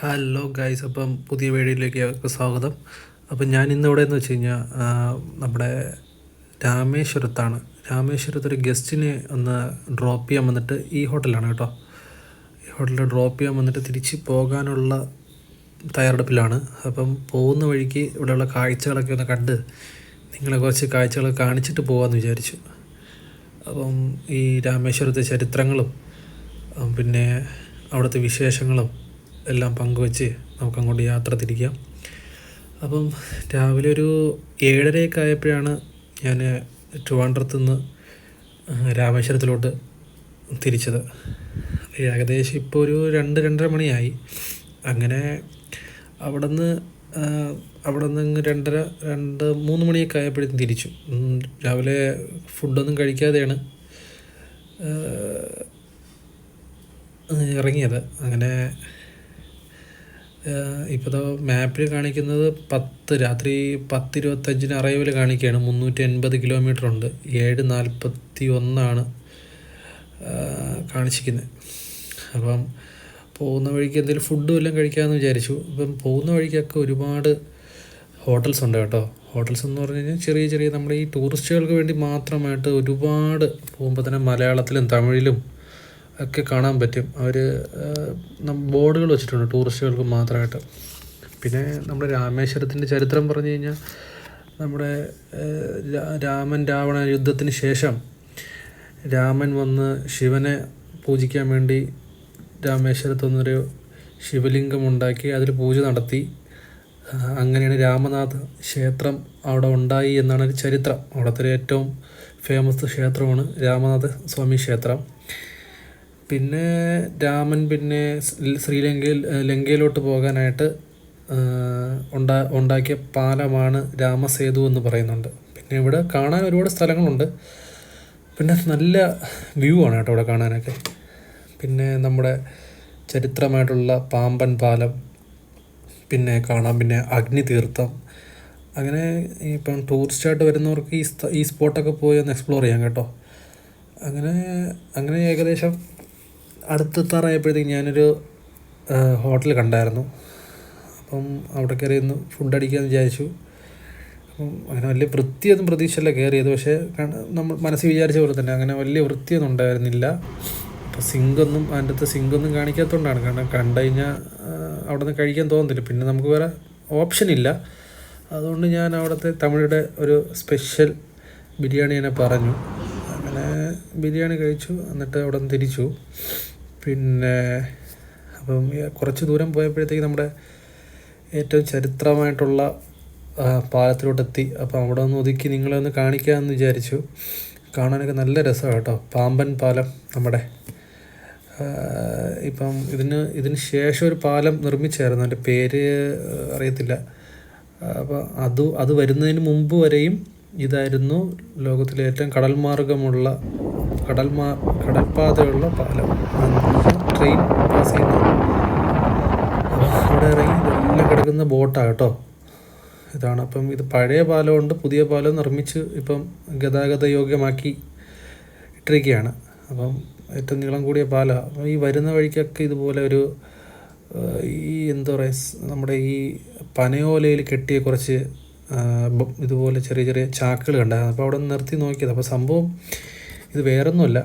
Hello guys അപ്പം പുതിയ വീഡിയോയിലേക്ക് ഏവർക്കും സ്വാഗതം. അപ്പം ഞാൻ ഇന്ന് ഇവിടെ എന്ന് വെച്ച് കഴിഞ്ഞാൽ നമ്മുടെ രാമേശ്വരത്താണ്. രാമേശ്വരത്ത് ഒരു ഗസ്റ്റിനെ ഒന്ന് ഡ്രോപ്പ് ചെയ്യാൻ വന്നിട്ട് ഈ ഹോട്ടലാണ് കേട്ടോ. ഈ ഹോട്ടലിൽ ഡ്രോപ്പ് ചെയ്യാൻ വന്നിട്ട് തിരിച്ച് പോകാനുള്ള തയ്യാറെടുപ്പിലാണ്. അപ്പം പോകുന്ന വഴിക്ക് ഇവിടെയുള്ള കാഴ്ചകളൊക്കെ ഒന്ന് കണ്ട് നിങ്ങളെ കുറച്ച് കാഴ്ചകൾ കാണിച്ചിട്ട് പോകാമെന്ന് വിചാരിച്ചു. അപ്പം ഈ രാമേശ്വരത്തെ ചരിത്രങ്ങളും പിന്നെ അവിടുത്തെ വിശേഷങ്ങളും എല്ലാം പങ്കുവെച്ച് നമുക്കങ്ങോട്ട് യാത്ര തിരിക്കാം. അപ്പം രാവിലെ ഒരു ഏഴരയൊക്കെ ആയപ്പോഴാണ് ഞാൻ ട്രിവാൻഡ്രത്ത് നിന്ന് രാമേശ്വരത്തിലോട്ട് തിരിച്ചത്. ഏകദേശം ഇപ്പോൾ ഒരു രണ്ട് രണ്ടര മണിയായി. അങ്ങനെ അവിടെ നിന്ന് അവിടെ നിന്ന് രണ്ടര രണ്ട് മൂന്ന് മണിയൊക്കെ ആയപ്പോഴേക്കും തിരിച്ചു രാവിലെ ഫുഡൊന്നും കഴിക്കാതെയാണ് ഇറങ്ങിയത്. അങ്ങനെ ഇപ്പോൾ മാപ്പിൽ കാണിക്കുന്നത് പത്ത് രാത്രി പത്ത് ഇരുപത്തഞ്ചിന് അറൈവൽ കാണിക്കുകയാണ് മുന്നൂറ്റി എൺപത് കിലോമീറ്റർ ഉണ്ട്. ഏഴ് നാൽപ്പത്തി ഒന്നാണ് കാണിച്ചിരിക്കുന്നത് അപ്പം പോകുന്ന വഴിക്ക് എന്തെങ്കിലും ഫുഡ് എല്ലാം കഴിക്കാമെന്ന് വിചാരിച്ചു. ഇപ്പം പോകുന്ന വഴിക്കൊക്കെ ഒരുപാട് ഹോട്ടൽസ് ഉണ്ട് കേട്ടോ. ഹോട്ടൽസ് എന്ന് പറഞ്ഞു കഴിഞ്ഞാൽ ചെറിയ ചെറിയ നമ്മുടെ ഈ ടൂറിസ്റ്റുകൾക്ക് വേണ്ടി മാത്രമായിട്ട് ഒരുപാട് പോകുമ്പോൾ തന്നെ മലയാളത്തിലും തമിഴിലും ഒക്കെ കാണാൻ പറ്റും. അവർ ബോർഡുകൾ വെച്ചിട്ടുണ്ട് ടൂറിസ്റ്റുകൾക്ക് മാത്രമായിട്ട്. പിന്നെ നമ്മുടെ രാമേശ്വരത്തിന്റെ ചരിത്രം പറഞ്ഞു കഴിഞ്ഞാൽ നമ്മുടെ രാമൻ രാവണ യുദ്ധത്തിന് ശേഷം രാമൻ വന്ന് ശിവനെ പൂജിക്കാൻ വേണ്ടി രാമേശ്വരത്ത് നിന്നൊരു ശിവലിംഗം ഉണ്ടാക്കി അതിൽ പൂജ നടത്തി. അങ്ങനെയാണ് രാമനാഥ് ക്ഷേത്രം അവിടെ ഉണ്ടായി എന്നാണ് ചരിത്രം. അവിടുത്തെ ഏറ്റവും ഫേമസ് ക്ഷേത്രമാണ് രാമനാഥ സ്വാമി ക്ഷേത്രം. പിന്നെ രാമൻ പിന്നെ ശ്രീലങ്കയിൽ ലങ്കയിലോട്ട് പോകാനായിട്ട് ഉണ്ടാ ഉണ്ടാക്കിയ പാലമാണ് രാമസേതു എന്ന് പറയുന്നുണ്ട്. പിന്നെ ഇവിടെ കാണാൻ ഒരുപാട് സ്ഥലങ്ങളുണ്ട്. പിന്നെ നല്ല വ്യൂ ആണ് കേട്ടോ ഇവിടെ കാണാനൊക്കെ. പിന്നെ നമ്മുടെ ചരിത്രമായിട്ടുള്ള പാമ്പൻ പാലം പിന്നെ കാണാം പിന്നെ അഗ്നി തീർത്ഥം അങ്ങനെ ഇപ്പം ടൂറിസ്റ്റായിട്ട് വരുന്നവർക്ക് ഈ ഈ സ്പോട്ടൊക്കെ പോയി ഒന്ന് എക്സ്പ്ലോർ ചെയ്യാം കേട്ടോ. അങ്ങനെ അങ്ങനെ ഏകദേശം അടുത്തെത്താറായപ്പോഴത്തേക്ക് ഞാനൊരു ഹോട്ടൽ കണ്ടായിരുന്നു. അപ്പം അവിടെ കയറി ഒന്ന് ഫുഡ് അടിക്കാമെന്ന് വിചാരിച്ചു. അപ്പം അങ്ങനെ വലിയ വൃത്തിയൊന്നും പ്രതീക്ഷയല്ല കയറിയത്. പക്ഷേ നമ്മൾ മനസ്സിൽ വിചാരിച്ച പോലെ തന്നെ അങ്ങനെ വലിയ വൃത്തിയൊന്നും ഉണ്ടായിരുന്നില്ല. അപ്പോൾ സിങ്കൊന്നും അതിന്റെ അകത്ത് സിങ്കൊന്നും കാണിക്കാത്തതുകൊണ്ടാണ്. കാരണം കണ്ടു കഴിഞ്ഞാൽ അവിടെ നിന്ന് കഴിക്കാൻ തോന്നുന്നില്ല പിന്നെ നമുക്ക് വേറെ ഓപ്ഷൻ ഇല്ല. അതുകൊണ്ട് ഞാൻ അവിടുത്തെ തമിഴുടെ ഒരു സ്പെഷ്യൽ ബിരിയാണി തന്നെ പറഞ്ഞു. അങ്ങനെ ബിരിയാണി കഴിച്ചു. എന്നിട്ട് അവിടെ നിന്ന് തിരിച്ചു. പിന്നെ അപ്പം കുറച്ച് ദൂരം പോയപ്പോഴത്തേക്ക് നമ്മുടെ ഏറ്റവും ചരിത്രമായിട്ടുള്ള പാലത്തിലോട്ടെത്തി. അപ്പം അവിടെ ഒന്ന് ഒതുക്കി നിങ്ങളെ ഒന്ന് കാണിക്കാമെന്ന് വിചാരിച്ചു. കാണാനൊക്കെ നല്ല രസമാണ് കേട്ടോ. പാമ്പൻ പാലം നമ്മുടെ. ഇപ്പം ഇതിന് ഇതിന് ശേഷം ഒരു പാലം നിർമ്മിച്ചായിരുന്നു. അതിന്റെ പേര് അറിയത്തില്ല. അപ്പോൾ അത് അത് വരുന്നതിന് മുമ്പ് വരെയും ഇതായിരുന്നു ലോകത്തിലെ ഏറ്റവും കടൽ മാർഗമുള്ള കടൽ മാ കടൽപാതയുള്ള പാലം. ട്രെയിൻ പാസ് ചെയ്യുന്ന അപ്പം അവിടെ ഇറങ്ങി ഇതെല്ലാം കിടക്കുന്ന ബോട്ടാണ് കേട്ടോ. ഇതാണ് അപ്പം ഇത് പഴയ പാലമുണ്ട് പുതിയ പാലം നിർമ്മിച്ച് ഇപ്പം ഗതാഗത യോഗ്യമാക്കി ഇട്ടിരിക്കുകയാണ്. അപ്പം ഏറ്റവും നീളം കൂടിയ പാലമാണ് ഈ വരുന്ന വഴിക്കൊക്കെ ഇതുപോലെ ഒരു ഈ എന്താ പറയുക നമ്മുടെ ഈ പനയോലയിൽ കെട്ടിയ കുറച്ച് ഇതുപോലെ ചെറിയ ചെറിയ ചാക്കുകൾ കണ്ടായിരുന്നു. അപ്പോൾ അവിടെ നിർത്തി നോക്കിയത്. അപ്പോൾ സംഭവം ഇത് വേറൊന്നുമല്ല.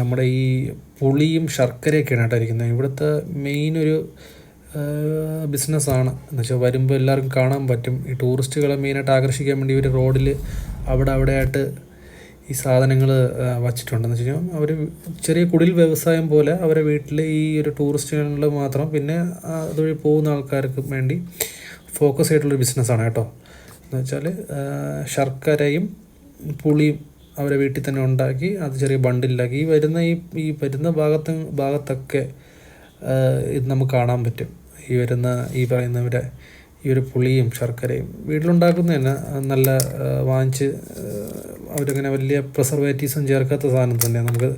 നമ്മുടെ ഈ പുളിയും ശർക്കരയൊക്കെയാണ് കേട്ടോ ഇരിക്കുന്നത്. ഇവിടുത്തെ മെയിൻ ഒരു ബിസിനസ്സാണ് എന്ന് വെച്ചാൽ വരുമ്പോൾ എല്ലാവർക്കും കാണാൻ പറ്റും. ഈ ടൂറിസ്റ്റുകളെ മെയിനായിട്ട് ആകർഷിക്കാൻ വേണ്ടി ഇവർ റോഡിൽ അവിടെ അവിടെ ആയിട്ട് ഈ സാധനങ്ങൾ വച്ചിട്ടുണ്ടെന്ന് വെച്ച് കഴിഞ്ഞാൽ അവർ ചെറിയ കുടിൽ വ്യവസായം പോലെ അവരെ വീട്ടിൽ ഈ ഒരു ടൂറിസ്റ്റുകളിൽ മാത്രം. പിന്നെ അതുവഴി പോകുന്ന ആൾക്കാർക്ക് വേണ്ടി ഫോക്കസ് ചെയ്തിട്ടുള്ളൊരു ബിസിനസ്സാണ് കേട്ടോ. എന്ന് വെച്ചാൽ ശർക്കരയും പുളിയും അവരെ വീട്ടിൽ തന്നെ ഉണ്ടാക്കി അത് ചെറിയ ബണ്ടിലാക്കി. ഈ വരുന്ന ഈ ഈ വരുന്ന ഭാഗത്ത് ഭാഗത്തൊക്കെ ഇത് നമുക്ക് കാണാൻ പറ്റും. ഈ വരുന്ന ഈ പറയുന്നവരെ ഈ ഒരു പുളിയും ശർക്കരയും വീട്ടിലുണ്ടാക്കുന്ന തന്നെ നല്ല വാങ്ങിച്ച് അവരങ്ങനെ വലിയ പ്രിസർവേറ്റീവ്സും ചേർക്കാത്ത സാധനം തന്നെ നമുക്ക്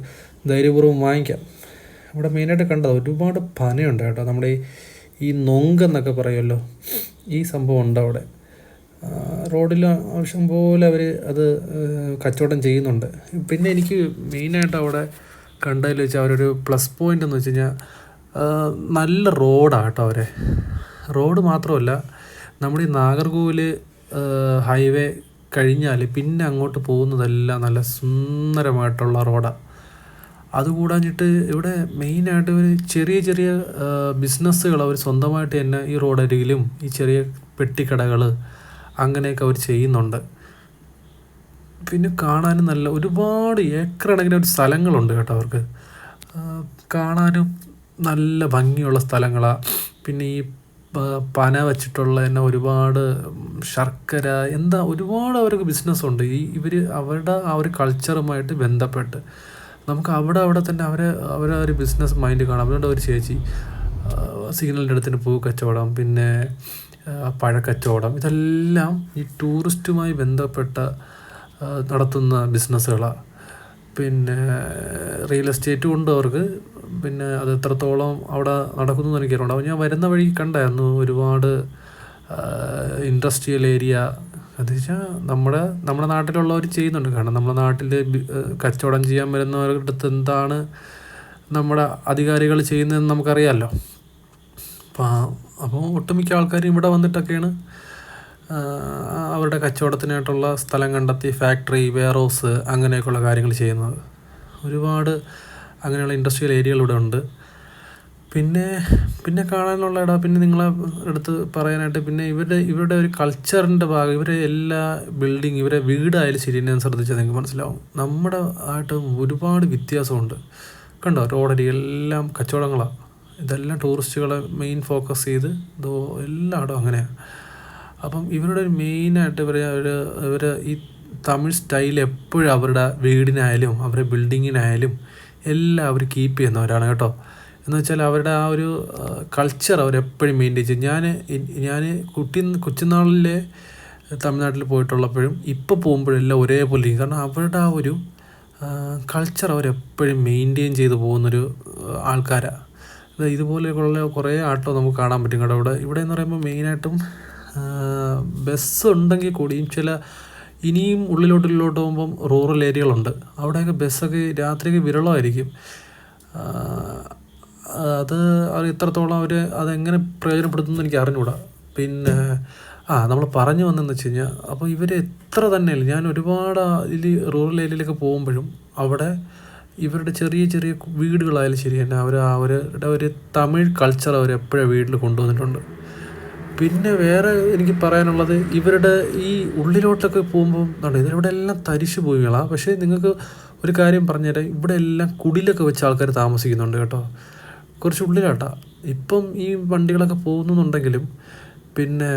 ധൈര്യപൂർവം വാങ്ങിക്കാം. ഇവിടെ മെയിനായിട്ട് കണ്ടത് ഒരുപാട് പനയുണ്ട് കേട്ടോ. നമ്മുടെ ഈ നൊങ്കെന്നൊക്കെ പറയുമല്ലോ ഈ സംഭവം ഉണ്ട് അവിടെ റോഡിൽ ആവശ്യം പോലെ അവർ അത് കച്ചവടം ചെയ്യുന്നുണ്ട്. പിന്നെ എനിക്ക് മെയിനായിട്ട് അവിടെ കണ്ടതിൽ വെച്ചാൽ അവരൊരു പ്ലസ് പോയിന്റ് എന്ന് വെച്ച് കഴിഞ്ഞാൽ നല്ല റോഡാണ് കേട്ടോ അവരെ. റോഡ് മാത്രമല്ല നമ്മുടെ ഈ നാഗർകോവിൽ ഹൈവേ കഴിഞ്ഞാൽ പിന്നെ അങ്ങോട്ട് പോകുന്നതെല്ലാം നല്ല സുന്ദരമായിട്ടുള്ള റോഡാണ് അതുകൂടാഞ്ഞിട്ട് ഇവിടെ മെയിനായിട്ട് ഒരു ചെറിയ ചെറിയ ബിസിനസ്സുകൾ അവർ സ്വന്തമായിട്ട് തന്നെ ഈ റോഡരികിലും ഈ ചെറിയ പെട്ടിക്കടകൾ അങ്ങനെയൊക്കെ അവർ ചെയ്യുന്നുണ്ട്. പിന്നെ കാണാനും നല്ല ഒരുപാട് ഏക്കർ ഒരു സ്ഥലങ്ങളുണ്ട് കേട്ടോ അവർക്ക്. കാണാനും നല്ല ഭംഗിയുള്ള സ്ഥലങ്ങളാണ് പിന്നെ ഈ പന വച്ചിട്ടുള്ള തന്നെ ഒരുപാട് ശർക്കര എന്താ ഒരുപാട് അവർക്ക് ബിസിനസ്സുണ്ട് ഈ ഇവർ അവരുടെ ആ ഒരു കൾച്ചറുമായിട്ട് ബന്ധപ്പെട്ട്. നമുക്ക് അവിടെ അവിടെ തന്നെ അവരെ അവരെ ഒരു ബിസിനസ് മൈൻഡ് കാണാം. അവരുടെ ഒരു ചേച്ചി സിഗ്നലിന്റെ അടുത്തിന് പൂ കച്ചവടം പിന്നെ പഴക്കച്ചവടം. ഇതെല്ലാം ഈ ടൂറിസ്റ്റുമായി ബന്ധപ്പെട്ട നടത്തുന്ന ബിസിനസ്സുകളാണ് പിന്നെ റിയൽ എസ്റ്റേറ്റും ഉണ്ട് അവർക്ക്. പിന്നെ അത് എത്രത്തോളം അവിടെ നടക്കുന്നു എന്ന് അപ്പോൾ ഞാൻ വരുന്ന വഴി കണ്ടായിരുന്നു ഒരുപാട് ഇൻഡസ്ട്രിയൽ ഏരിയ. അത് വെച്ചാൽ നമ്മുടെ നമ്മുടെ നാട്ടിലുള്ളവർ ചെയ്യുന്നുണ്ട്. കാരണം നമ്മുടെ നാട്ടിൽ കച്ചവടം ചെയ്യാൻ വരുന്നവരുടെ അടുത്ത് എന്താണ് നമ്മുടെ അധികാരികൾ ചെയ്യുന്നതെന്ന് നമുക്കറിയാമല്ലോ. അപ്പോൾ അപ്പോൾ ഒട്ടുമിക്ക ആൾക്കാരും ഇവിടെ വന്നിട്ടൊക്കെയാണ് അവരുടെ കച്ചവടത്തിനായിട്ടുള്ള സ്ഥലം കണ്ടെത്തി ഫാക്ടറി വെയർ ഹൗസ് അങ്ങനെയൊക്കെയുള്ള കാര്യങ്ങൾ ചെയ്യുന്നത്. ഒരുപാട് അങ്ങനെയുള്ള ഇൻഡസ്ട്രിയൽ ഏരിയകൾ ഇവിടെ ഉണ്ട്. പിന്നെ പിന്നെ കാണാനുള്ള ഇടാ പിന്നെ നിങ്ങളെ അടുത്ത് പറയാനായിട്ട് പിന്നെ ഇവരുടെ ഇവരുടെ ഒരു കൾച്ചറിന്റെ ഭാഗം ഇവരെ എല്ലാ ബിൽഡിങ് ഇവരെ വീടായാലും ശരി ഞാൻ ശ്രദ്ധിച്ചാൽ നിങ്ങൾക്ക് മനസ്സിലാവും. നമ്മുടെ ആയിട്ട് ഒരുപാട് വ്യത്യാസമുണ്ട്. കണ്ടോ റോഡരി എല്ലാം കച്ചവടങ്ങളാണ് ഇതെല്ലാം ടൂറിസ്റ്റുകളെ മെയിൻ ഫോക്കസ് ചെയ്ത് ഇതോ എല്ലായിടും അങ്ങനെയാണ് അപ്പം ഇവരുടെ ഒരു മെയിനായിട്ട് ഇവർ അവർ ഇവർ ഈ തമിഴ് സ്റ്റൈൽ എപ്പോഴും അവരുടെ വീടിനായാലും അവരുടെ ബിൽഡിങ്ങിനായാലും എല്ലാം അവർ കീപ്പ് ചെയ്യുന്നവരാണ് കേട്ടോ. എന്ന് വെച്ചാൽ അവരുടെ ആ ഒരു കൾച്ചർ അവരെപ്പോഴും മെയിന്റെയിൻ ചെയ്യും. ഞാൻ ഞാൻ കുട്ടി കൊച്ചുനാളിലെ തമിഴ്നാട്ടിൽ പോയിട്ടുള്ളപ്പോഴും ഇപ്പോൾ പോകുമ്പോഴെല്ലാം ഒരേപോലെ ഇരിക്കും. കാരണം അവരുടെ ആ ഒരു കൾച്ചർ അവരെപ്പോഴും മെയിന്റെയിൻ ചെയ്ത് പോകുന്നൊരു ആൾക്കാരാണ് ഇതുപോലെയുള്ള കുറേ ആട്ടോ നമുക്ക് കാണാൻ പറ്റും കേട്ടോ. ഇവിടെ ഇവിടെ എന്ന് പറയുമ്പോൾ മെയിനായിട്ടും ബസ് ഉണ്ടെങ്കിൽ കൂടിയും ചില ഇനിയും ഉള്ളിലോട്ട് ഉള്ളിലോട്ട് പോകുമ്പം റൂറൽ ഏരിയകളുണ്ട് അവിടെയൊക്കെ ബസ്സൊക്കെ രാത്രിക്ക് വിരളമായിരിക്കും. അത് അവർ എത്രത്തോളം അവർ അതെങ്ങനെ പ്രയോജനപ്പെടുത്തുന്നു എനിക്ക് അറിഞ്ഞുകൂടാ. പിന്നെ ആ നമ്മൾ പറഞ്ഞു വന്നതെന്ന് വെച്ച് കഴിഞ്ഞാൽ അപ്പോൾ ഇവർ എത്ര തന്നെയല്ല ഞാൻ ഒരുപാട് ഇതിൽ റൂറൽ ഏരിയയിലൊക്കെ പോകുമ്പോഴും അവിടെ ഇവരുടെ ചെറിയ ചെറിയ വീടുകളായാലും ശരി തന്നെ അവർ അവരുടെ ഒരു തമിഴ് കൾച്ചർ അവർ എപ്പോഴും വീട്ടിൽ കൊണ്ടുവന്നിട്ടുണ്ട്. പിന്നെ വേറെ എനിക്ക് പറയാനുള്ളത് ഇവരുടെ ഈ ഉള്ളിലോട്ടൊക്കെ പോകുമ്പോൾ എന്താണ് ഇതിലൂടെ എല്ലാം തരിശു ഭൂമികളാണ് പക്ഷേ നിങ്ങൾക്ക് ഒരു കാര്യം പറഞ്ഞുതരാം ഇവിടെ എല്ലാം കുടിലൊക്കെ വെച്ച് ആൾക്കാർ താമസിക്കുന്നുണ്ട് കേട്ടോ. കുറച്ച് ഉള്ളിലാട്ടാ. ഇപ്പം ഈ വണ്ടികളൊക്കെ പോകുന്നുണ്ടെങ്കിലും പിന്നെ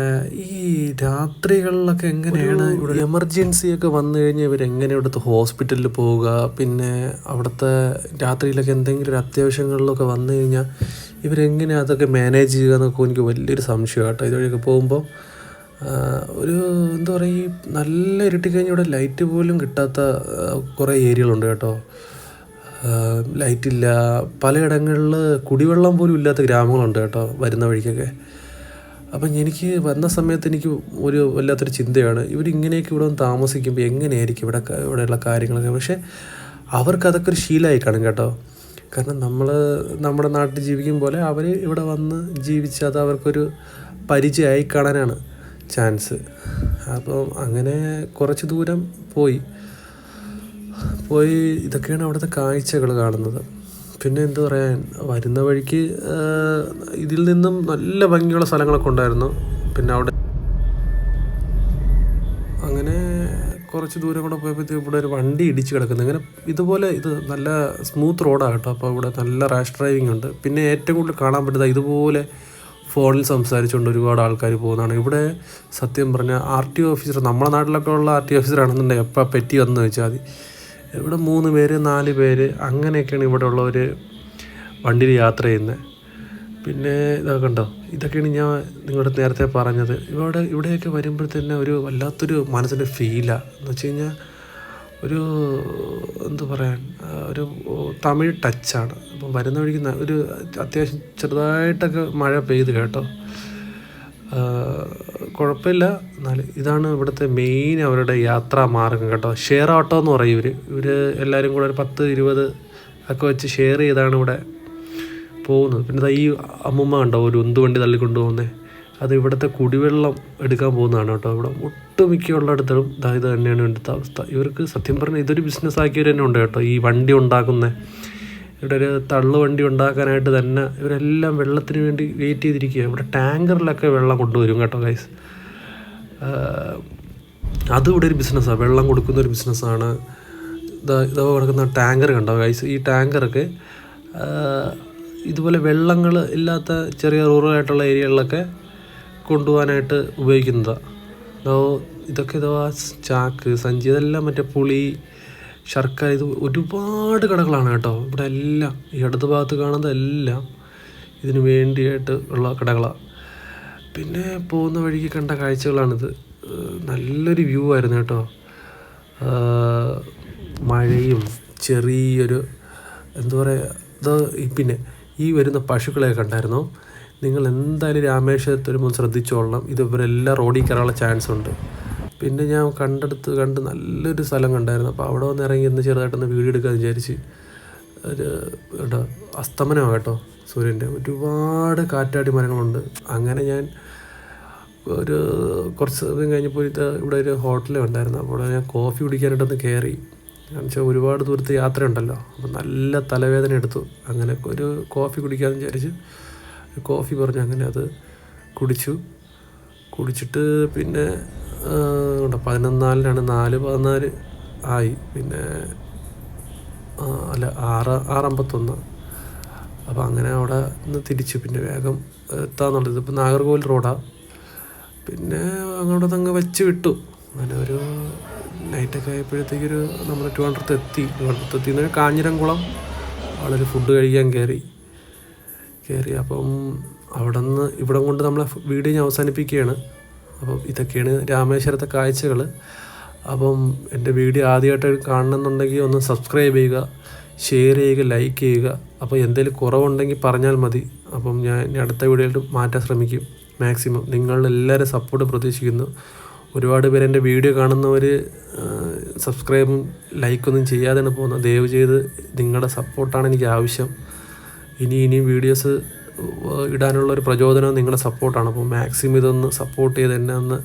ഈ രാത്രികളിലൊക്കെ എങ്ങനെയാണ് ഇവിടെ എമർജൻസി ഒക്കെ വന്നു കഴിഞ്ഞാൽ ഇവരെങ്ങനെ ഇവിടുത്തെ ഹോസ്പിറ്റലിൽ പോവുക? പിന്നെ അവിടുത്തെ രാത്രിയിലൊക്കെ എന്തെങ്കിലും ഒരു അത്യാവശ്യങ്ങളിലൊക്കെ വന്നു കഴിഞ്ഞാൽ ഇവരെങ്ങനെ അതൊക്കെ മാനേജ് ചെയ്യുക എന്നൊക്കെ എനിക്ക് വലിയൊരു സംശയം കേട്ടോ. ഇതുവഴിയൊക്കെ പോകുമ്പോൾ ഒരു എന്താ പറയുക ഈ നല്ല ഇരുട്ടി കഴിഞ്ഞാൽ ഇവിടെ ലൈറ്റ് പോലും കിട്ടാത്ത കുറേ ഏരിയകളുണ്ട് കേട്ടോ. ലൈറ്റില്ല പലയിടങ്ങളിൽ കുടിവെള്ളം പോലും ഇല്ലാത്ത ഗ്രാമങ്ങളുണ്ട് കേട്ടോ വരുന്ന വഴിക്കൊക്കെ. അപ്പം എനിക്ക് വന്ന സമയത്ത് എനിക്ക് ഒരു വല്ലാത്തൊരു ചിന്തയാണ്. ഇവരിങ്ങനെയൊക്കെ ഇവിടെ വന്ന് താമസിക്കുമ്പോൾ എങ്ങനെയായിരിക്കും ഇവിടെ ഇവിടെയുള്ള കാര്യങ്ങളൊക്കെ? പക്ഷേ അവർക്ക് അതൊക്കെ ഒരു ശീലമായി കാണും കേട്ടോ. കാരണം നമ്മൾ നമ്മുടെ നാട്ടിൽ ജീവിക്കും പോലെ അവർ ഇവിടെ വന്ന് ജീവിച്ച് അത് അവർക്കൊരു പരിചയമായി കാണാനാണ് ചാൻസ്. അപ്പം അങ്ങനെ കുറച്ച് ദൂരം പോയി. പോയി ഇതൊക്കെയാണ് അവിടുത്തെ കാഴ്ചകൾ കാണുന്നത്. പിന്നെ എന്തു പറയാൻ വരുന്ന വഴിക്ക് ഇതിൽ നിന്നും നല്ല ഭംഗിയുള്ള സ്ഥലങ്ങളൊക്കെ ഉണ്ടായിരുന്നു. പിന്നെ അവിടെ അങ്ങനെ കുറച്ച് ദൂരം കൂടെ പോയപ്പോഴത്തേക്ക് ഇവിടെ ഒരു വണ്ടി ഇടിച്ച് കിടക്കുന്നു. ഇങ്ങനെ ഇതുപോലെ ഇത് നല്ല സ്മൂത്ത് റോഡാണ് കേട്ടോ. അപ്പോൾ ഇവിടെ നല്ല റാഷ് ഡ്രൈവിംഗ് ഉണ്ട്. പിന്നെ ഏറ്റവും കൂടുതൽ കാണാൻ പറ്റുന്നത് ഇതുപോലെ ഫോണിൽ സംസാരിച്ചുകൊണ്ട് ഒരുപാട് ആൾക്കാർ പോകുന്നതാണ്. ഇവിടെ സത്യം പറഞ്ഞാൽ ആർ ടി ഓഫീസർ നമ്മുടെ നാട്ടിലൊക്കെ ഉള്ള ആർ ടി ഓഫീസറാണെന്നുണ്ടെങ്കിൽ എപ്പോൾ പറ്റി വന്നു വെച്ചാൽ മതി. ഇവിടെ മൂന്ന് പേര് നാല് പേര് അങ്ങനെയൊക്കെയാണ് ഇവിടെ ഉള്ളവർ വണ്ടിയിൽ യാത്ര ചെയ്യുന്നത്. പിന്നെ ഇതൊക്കെ കണ്ടോ ഇതൊക്കെയാണ് ഞാൻ നിങ്ങളുടെ നേരത്തെ പറഞ്ഞത്. ഇവിടെ ഇവിടെയൊക്കെ വരുമ്പോൾ തന്നെ ഒരു വല്ലാത്തൊരു മനസ്സിന്റെ ഫീലാണ് എന്ന് വെച്ച് കഴിഞ്ഞാൽ ഒരു എന്തു പറയാൻ ഒരു തമിഴ് ടച്ചാണ് അപ്പം വരുന്ന വഴിക്ക് ഒരു അത്യാവശ്യം ചെറുതായിട്ടൊക്കെ മഴ പെയ്ത് കേട്ടോ. കുഴപ്പമില്ല. എന്നാൽ ഇതാണ് ഇവിടുത്തെ മെയിൻ അവരുടെ യാത്രാ മാർഗം കേട്ടോ. ഷെയർ ഓട്ടോ എന്ന് പറയും ഇവർ ഇവർ എല്ലാവരും കൂടെ ഒരു പത്ത് ഇരുപത് ഒക്കെ വെച്ച് ഷെയർ ചെയ്താണ് ഇവിടെ പോകുന്നത്. പിന്നെ ഈ അമ്മുമ്മ കണ്ടോ? ഒരു ഉന്തുവണ്ടി തള്ളിക്കൊണ്ട് പോകുന്നത് അത് ഇവിടുത്തെ കുടിവെള്ളം എടുക്കാൻ പോകുന്നതാണ് കേട്ടോ. ഇവിടെ ഒട്ടുമിക്കുള്ളിടത്തും ദാ ഇത് തന്നെയാണ് ഇവിടുത്തെ അവസ്ഥ. ഇവർക്ക് സത്യം പറഞ്ഞാൽ ഇതൊരു ബിസിനസ് ആക്കിയവർ തന്നെ ഉണ്ട് കേട്ടോ. ഈ വണ്ടി ഉണ്ടാക്കുന്നത് ഇവിടെ ഒരു തള്ളുവണ്ടി ഉണ്ടാക്കാനായിട്ട് തന്നെ ഇവരെല്ലാം വെള്ളത്തിന് വേണ്ടി വെയിറ്റ് ചെയ്തിരിക്കുകയാണ്. ഇവിടെ ടാങ്കറിലൊക്കെ വെള്ളം കൊണ്ടുവരും കേട്ടോ ഗൈസ് അതും ഇവിടെ ഒരു ബിസിനസ്സാണ് വെള്ളം കൊടുക്കുന്ന ഒരു ബിസിനസ്സാണ് ഇതാ ഇതാ കിടക്കുന്ന ടാങ്കർ കണ്ടോ ഗൈസ് ഈ ടാങ്കറൊക്കെ ഇതുപോലെ വെള്ളങ്ങൾ ഇല്ലാത്ത ചെറിയ റൂറൽ ആയിട്ടുള്ള ഏരിയകളിലൊക്കെ കൊണ്ടുപോകാനായിട്ട് ഉപയോഗിക്കുന്നതാണ് ഇതോ ഇതൊക്കെ ഇതോ ചാക്ക് സഞ്ചി ഇതെല്ലാം മറ്റേ പുളി ശർക്കര ഇത് ഒരുപാട് കടകളാണ് കേട്ടോ. ഇവിടെ എല്ലാം ഈ ഇടത് ഭാഗത്ത് കാണുന്നതെല്ലാം ഇതിനു വേണ്ടിയായിട്ട് ഉള്ള കടകളാണ് പിന്നെ പോകുന്ന വഴിക്ക് കണ്ട കാഴ്ചകളാണിത്. നല്ലൊരു വ്യൂ ആയിരുന്നു കേട്ടോ. മഴയും ചെറിയൊരു എന്താ പറയുക ഇത് പിന്നെ ഈ വരുന്ന പശുക്കളെ കണ്ടായിരുന്നു? നിങ്ങൾ എന്തായാലും രാമേശ്വരത്ത് വരുമ്പോൾ ശ്രദ്ധിച്ചോളണം. ഇത് ഇവരെല്ലാം റോഡിൽ കയറാനുള്ള ചാൻസ് ഉണ്ട്. പിന്നെ ഞാൻ കണ്ടെടുത്ത് കണ്ട് നല്ലൊരു സ്ഥലം കണ്ടായിരുന്നു. അപ്പോൾ അവിടെ വന്ന് ഇറങ്ങി ഒന്ന് ചെറുതായിട്ടൊന്ന് വീഡിയോ എടുക്കാമെന്ന് വിചാരിച്ച് ഒരു കേട്ടോ അസ്തമനമാണ് കേട്ടോ സൂര്യന്റെ. ഒരുപാട് കാറ്റാടി മരങ്ങളുണ്ട്. അങ്ങനെ ഞാൻ ഒരു കുറച്ച് സമയം കഴിഞ്ഞപ്പോൾ ഇവിടെ ഒരു ഹോട്ടലിൽ ഉണ്ടായിരുന്നു അപ്പോൾ ഞാൻ കോഫി കുടിക്കാനായിട്ടൊന്ന് കയറി. എന്ന് വെച്ചാൽ ഒരുപാട് ദൂരത്ത് യാത്രയുണ്ടല്ലോ. അപ്പോൾ നല്ല തലവേദന എടുത്തു. അങ്ങനെ ഒരു കോഫി കുടിക്കാമെന്ന് വിചാരിച്ച് കോഫി പറഞ്ഞു അങ്ങനെ അത് കുടിച്ചു. കുടിച്ചിട്ട് പിന്നെ ഉണ്ട്? പതിനൊന്നാലിനാണ് നാല് പതിനാല് ആയി. പിന്നെ അല്ല ആറ് ആറമ്പത്തൊന്ന്. അപ്പോൾ അങ്ങനെ അവിടെ നിന്ന് തിരിച്ചു. പിന്നെ വേഗം എത്താന്നുള്ളത്. ഇപ്പോൾ നാഗർകോവിൽ റോഡാണ് പിന്നെ അങ്ങോട്ട് അങ്ങ് വെച്ച് വിട്ടു. അങ്ങനെ ഒരു നൈറ്റൊക്കെ ആയപ്പോഴത്തേക്കൊരു നമ്മൾ ട്രിവാൻഡ്രത്ത് എത്തി. ട്രിവാൻഡ്രത്ത് എത്തി. എന്നൊരു കാഞ്ഞിരംകുളം. അവിടെ ഫുഡ് കഴിക്കാൻ കയറി. കയറി അപ്പം അവിടെ നിന്ന് ഇവിടെ കൊണ്ട് നമ്മളെ വീഡിയോ ഞാൻ അവസാനിപ്പിക്കുകയാണ്. അപ്പം ഇതൊക്കെയാണ് രാമേശ്വരത്തെ കാഴ്ചകൾ. അപ്പം എന്റെ വീഡിയോ ആദ്യമായിട്ട് കാണണമെന്നുണ്ടെങ്കിൽ ഒന്ന് സബ്സ്ക്രൈബ് ചെയ്യുക ഷെയർ ചെയ്യുക ലൈക്ക് ചെയ്യുക. അപ്പോൾ എന്തെങ്കിലും കുറവുണ്ടെങ്കിൽ പറഞ്ഞാൽ മതി. അപ്പം ഞാൻ അടുത്ത വീഡിയോയിൽ മാറ്റാൻ ശ്രമിക്കും. മാക്സിമം നിങ്ങളുടെ എല്ലാവരും സപ്പോർട്ട് പ്രതീക്ഷിക്കുന്നു. ഒരുപാട് പേര് എന്റെ വീഡിയോ കാണുന്നവർ സബ്സ്ക്രൈബും ലൈക്കൊന്നും ചെയ്യാതെയാണ് പോകുന്നത്. ദയവ് ചെയ്ത് നിങ്ങളുടെ സപ്പോർട്ടാണ് എനിക്ക് ആവശ്യം. ഇനി ഇനിയും വീഡിയോസ് ഇടാനുള്ള ഒരു പ്രചോദനം നിങ്ങളുടെ സപ്പോർട്ടാണ് അപ്പോൾ മാക്സിമം ഇതൊന്ന് സപ്പോർട്ട് ചെയ്ത് എന്നെ ഒന്ന്